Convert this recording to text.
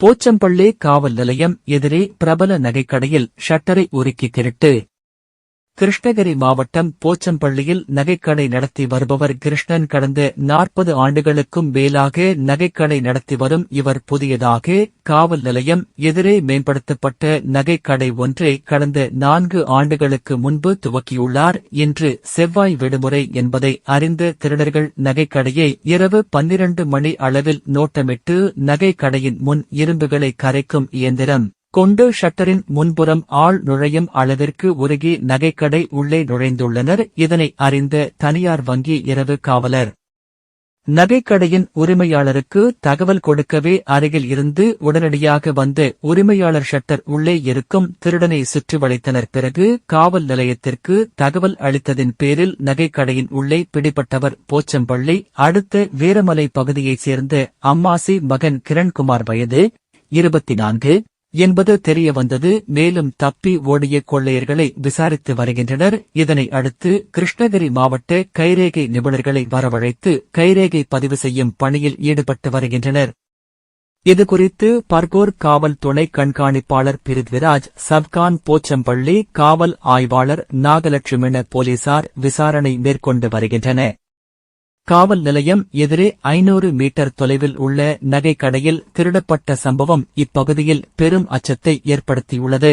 போச்சம்பள்ளி காவல் நிலையம் எதிரே பிரபல நகைக்கடையில் ஷட்டரை உருக்கி திருட்டு. கிருஷ்ணகிரி மாவட்டம் போச்சம்பள்ளியில் நகைக்கடை நடத்தி வருபவர் கிருஷ்ணன் கடந்த நாற்பது ஆண்டுகளுக்கும் மேலாக நகைக்கடை நடத்தி வரும் இவர் புதியதாக காவல் நிலையம் எதிரே மேம்படுத்தப்பட்ட நகைக்கடை ஒன்றை கடந்த நான்கு ஆண்டுகளுக்கு முன்பு துவக்கியுள்ளார். இன்று செவ்வாய் விடுமுறை என்பதை அறிந்த திருடர்கள் நகைக்கடையை இரவு பன்னிரண்டு மணி அளவில் நோட்டமிட்டு நகைக்கடையின் முன் இரும்புகளை கரைக்கும் இயந்திரம். கொண்டு ஷட்டரின் முன்புறம் ஆள் நுழையும் அளவிற்கு உருகி நகைக்கடை உள்ளே நுழைந்துள்ளனர். இதனை அறிந்த தனியார் வங்கி இரவு காவலர் நகைக்கடையின் உரிமையாளருக்கு தகவல் கொடுக்கவே அருகில் இருந்து உடனடியாக வந்த உரிமையாளர் ஷட்டர் உள்ளே இருக்கும் திருடனை சுற்றி வளைத்தனர். பிறகு காவல் நிலையத்திற்கு தகவல் அளித்ததின் பேரில் நகைக்கடையின் உள்ளே பிடிபட்டவர் போச்சம்பள்ளி அடுத்த வீரமலை பகுதியைச் சேர்ந்த அம்மாசி மகன் கிரண்குமார் வயது இருபத்தி நான்கு. என்பது தெரிய வந்தது மேலும் தப்பி ஓடிய கொள்ளையர்களை விசாரித்து வருகின்றனர். இதனை அடுத்து கிருஷ்ணகிரி மாவட்ட கைரேகை நிபுணர்களை வரவழைத்து கைரேகை பதிவு செய்யும் பணியில் ஈடுபட்டு வருகின்றனர். இதுகுறித்து பர்கூர் காவல் துணை கண்காணிப்பாளர் பிரித்விராஜ் சப்கான் போச்சம்பள்ளி காவல் ஆய்வாளர் நாகலட்சுமின போலீசார் விசாரணை மேற்கொண்டு வருகின்றனர். காவல் நிலையம் எதிரே ஐநூறு மீட்டர் தொலைவில் உள்ள நகைக்கடையில் திருடப்பட்ட சம்பவம் இப்பகுதியில் பெரும் அச்சத்தை ஏற்படுத்தியுள்ளது.